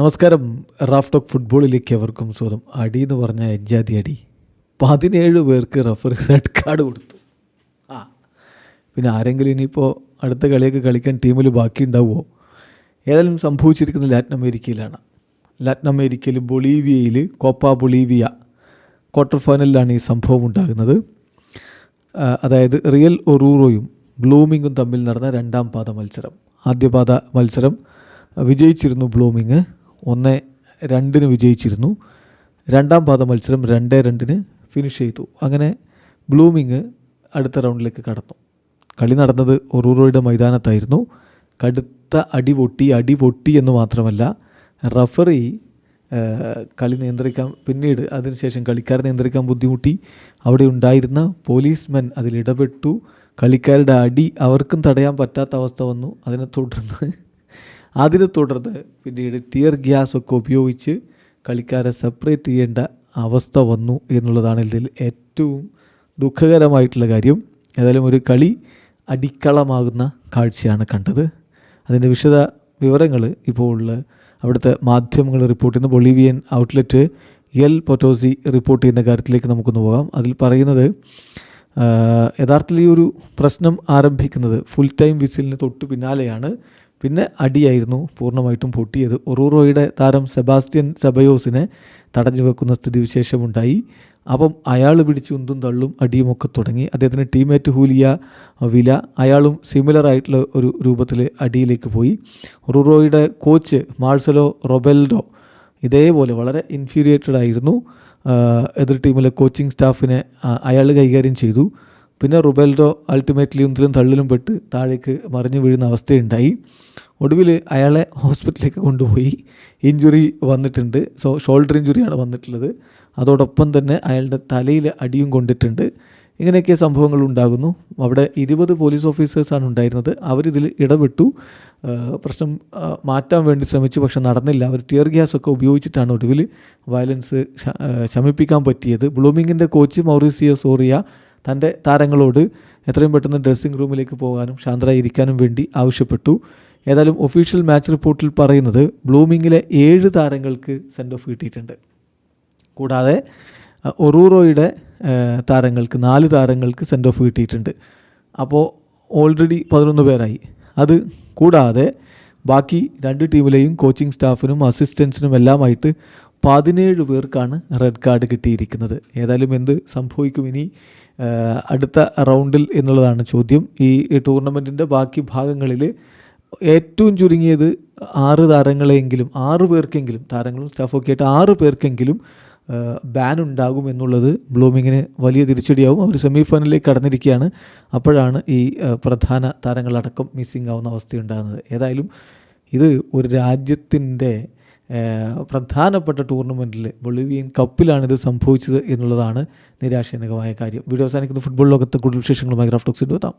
നമസ്കാരം. Raf talk ഫുട്ബോളിലേക്ക് അവർക്കും സ്വാഗതം. അടി എന്ന് പറഞ്ഞ എജ്ജാതി അടി. പതിനേഴ് പേർക്ക് റഫറി റെഡ് കാർഡ് കൊടുത്തു. ആ. പിന്നെ ആരെങ്കിലും ഇനിയിപ്പോൾ അടുത്ത കളിയൊക്കെ കളിക്കാൻ ടീമിൽ ബാക്കി ഉണ്ടാവുമോ ഏതായാലും സംഭവിച്ചിരിക്കുന്നത് ലാറ്റിൻ അമേരിക്കയിലാണ്. ലാറ്റിൻ അമേരിക്കയിൽ ബൊളീവിയയിൽ കോപ്പ ബൊളീവിയ ക്വാർട്ടർ ഫൈനലിലാണ് ഈ സംഭവം ഉണ്ടാകുന്നത്. അതായത് റിയൽ ഒറൂറോയും ബ്ലൂമിങ്ങും തമ്മിൽ നടന്ന രണ്ടാം പാദ മത്സരം. ആദ്യപാദ മത്സരം. വിജയിച്ചിരുന്നു ബ്ലൂമിങ്. ഒന്ന് രണ്ടിന് വിജയിച്ചിരുന്നു. രണ്ടാം പാദ മത്സരം രണ്ട് രണ്ടിന് ഫിനിഷ് ചെയ്തു. അങ്ങനെ ബ്ലൂമിങ് അടുത്ത റൗണ്ടിലേക്ക് കടന്നു. കളി നടന്നത് ഒറൂറോയുടെ മൈതാനത്തായിരുന്നു. കടുത്ത അടി പൊട്ടി അടി പൊട്ടി എന്ന് മാത്രമല്ല റഫറി കളി നിയന്ത്രിക്കാൻ പിന്നീട് അതിനുശേഷം കളിക്കാരെ നിയന്ത്രിക്കാൻ ബുദ്ധിമുട്ടി. അവിടെ ഉണ്ടായിരുന്ന പോലീസ്മെൻ അതിലിടപെട്ടു കളിക്കാരുടെ അടി അവർക്കും തടയാൻ പറ്റാത്ത അവസ്ഥ വന്നു. അതിനെ തുടർന്ന് അതിനെ തുടർന്ന് പിന്നീട് ടിയർ ഗ്യാസ് ഒക്കെ ഉപയോഗിച്ച് കളിക്കാരെ സെപ്പറേറ്റ് ചെയ്യേണ്ട അവസ്ഥ വന്നു എന്നുള്ളതാണ് ഇതിൽ ഏറ്റവും ദുഃഖകരമായിട്ടുള്ള കാര്യം. ഏതായാലും ഒരു കളി അടിക്കളമാകുന്ന കാഴ്ചയാണ് കണ്ടത്. അതിന്റെ വിശദ വിവരങ്ങൾ ഇപ്പോൾ ഉള്ള അവിടുത്തെ മാധ്യമങ്ങൾ റിപ്പോർട്ട് ചെയ്യുന്ന Bolivian outlet El Potosi report ചെയ്യുന്ന കാര്യത്തിലേക്ക് നമുക്കൊന്ന് പോകാം. അതിൽ പറയുന്നത് യഥാർത്ഥത്തിൽ ഈ ഒരു പ്രശ്നം ആരംഭിക്കുന്നത് ഫുൾ ടൈം വിസിലിന് തൊട്ട് പിന്നാലെയാണ്. പിന്നെ അടിയായിരുന്നു പൂർണമായിട്ടും പൊട്ടിയത്. ഒറൂറോയുടെ താരം സെബാസ്റ്റ്യൻ സെബയോസിനെ തടഞ്ഞു വെക്കുന്ന സ്ഥിതിവിശേഷമുണ്ടായി. അപ്പം അയാൾ പിടിച്ച് ഉന്തും തള്ളും അടിയുമൊക്കെ തുടങ്ങി. അദ്ദേഹത്തിന് ടീമേറ്റ് ഹൂലിയ വില അയാളും സിമിലർ ആയിട്ടുള്ള ഒരു രൂപത്തിൽ അടിയിലേക്ക് പോയി. ഒറൂറോയുടെ കോച്ച് മാർസലോ റൊബെൽഡോ ഇതേപോലെ വളരെ ഇൻഫീരിയേറ്റഡ് ആയിരുന്നു. എതിർ ടീമിലെ കോച്ചിങ് സ്റ്റാഫിനെ അയാൾ കൈകാര്യം ചെയ്തു. പിന്നെ റുബെൽഡോ അൾട്ടിമേറ്റ്ലി ഒന്നിലും തള്ളിലും പെട്ട് താഴേക്ക് മറിഞ്ഞു വീഴുന്ന അവസ്ഥയുണ്ടായി. ഒടുവിൽ അയാളെ ഹോസ്പിറ്റലിലേക്ക് കൊണ്ടുപോയി. ഇഞ്ചുറി വന്നിട്ടുണ്ട്. സോ ഷോൾഡർ ഇഞ്ചുറിയാണ് വന്നിട്ടുള്ളത്. അതോടൊപ്പം തന്നെ അയാളുടെ തലയിൽ അടിയും കൊണ്ടിട്ടുണ്ട്. ഇങ്ങനെയൊക്കെ സംഭവങ്ങൾ ഉണ്ടാകുന്നു. അവിടെ ഇരുപത് പോലീസ് ഓഫീസേഴ്സാണ് ഉണ്ടായിരുന്നത്. അവരിതിൽ ഇടപെട്ടു. പ്രശ്നം മാറ്റാൻ വേണ്ടി ശ്രമിച്ചു പക്ഷെ നടന്നില്ല. അവർ ടിയർ ഗ്യാസ് ഒക്കെ ഉപയോഗിച്ചിട്ടാണ് ഒടുവിൽ വയലൻസ് ശമിപ്പിക്കാൻ പറ്റിയത്. ബ്ലൂമിങ്ങിന്റെ കോച്ച് മൗറീസിയോ സോറിയ തന്റെ താരങ്ങളോട് എത്രയും പെട്ടെന്ന് ഡ്രസ്സിംഗ് റൂമിലേക്ക് പോകാനും ശാന്തരായി ഇരിക്കാനും വേണ്ടി ആവശ്യപ്പെട്ടു. ഏതായാലും ഒഫീഷ്യൽ മാച്ച് റിപ്പോർട്ടിൽ പറയുന്നത് ബ്ലൂമിങ്ങിലെ ഏഴ് താരങ്ങൾക്ക് സെൻഡ് ഓഫ് കിട്ടിയിട്ടുണ്ട്. കൂടാതെ ഒറൂറോയുടെ താരങ്ങൾക്ക് നാല് താരങ്ങൾക്ക് സെൻഡ് ഓഫ് കിട്ടിയിട്ടുണ്ട്. അപ്പോൾ ഓൾറെഡി പതിനൊന്ന് പേരായി. അത് കൂടാതെ ബാക്കി രണ്ട് ടീമിലെയും കോച്ചിങ് സ്റ്റാഫിനും അസിസ്റ്റൻസിനും എല്ലാമായിട്ട് പതിനേഴ് പേർക്കാണ് റെഡ് കാർഡ് കിട്ടിയിരിക്കുന്നത്. ഏതായാലും എന്ത് സംഭവിക്കും ഇനി അടുത്ത റൗണ്ടിൽ എന്നുള്ളതാണ് ചോദ്യം. ഈ ടൂർണമെന്റിന്റെ ബാക്കി ഭാഗങ്ങളിൽ ഏറ്റവും ചുരുങ്ങിയത് ആറ് താരങ്ങളെങ്കിലും ആറ് പേർക്കെങ്കിലും താരങ്ങളും സ്റ്റാഫൊക്കെ ആയിട്ട് ആറ് പേർക്കെങ്കിലും ബാൻ ഉണ്ടാകും എന്നുള്ളത് ബ്ലൂമിങ്ങിന് വലിയ തിരിച്ചടിയാവും. അവർ സെമി ഫൈനലിലേക്ക് കടന്നിരിക്കുകയാണ്. അപ്പോഴാണ് ഈ പ്രധാന താരങ്ങളടക്കം മിസ്സിംഗ് ആവുന്ന അവസ്ഥയുണ്ടാകുന്നത്. ഏതായാലും ഇത് ഒരു രാജ്യത്തിന്റെ പ്രധാനപ്പെട്ട ടൂർണമെന്റിൽ ബൊളിവിയൻ കപ്പിലാണ് ഇത് സംഭവിച്ചത് എന്നുള്ളതാണ് നിരാശജനകമായ കാര്യം. വീഡിയോ അവസാനിക്കുന്ന. ഫുട്ബോൾ ലോകത്ത് കൂടുതൽ വിശേഷങ്ങളുമായി ഗ്രാഫ്റ്റോക്സിന്റെ എത്താം.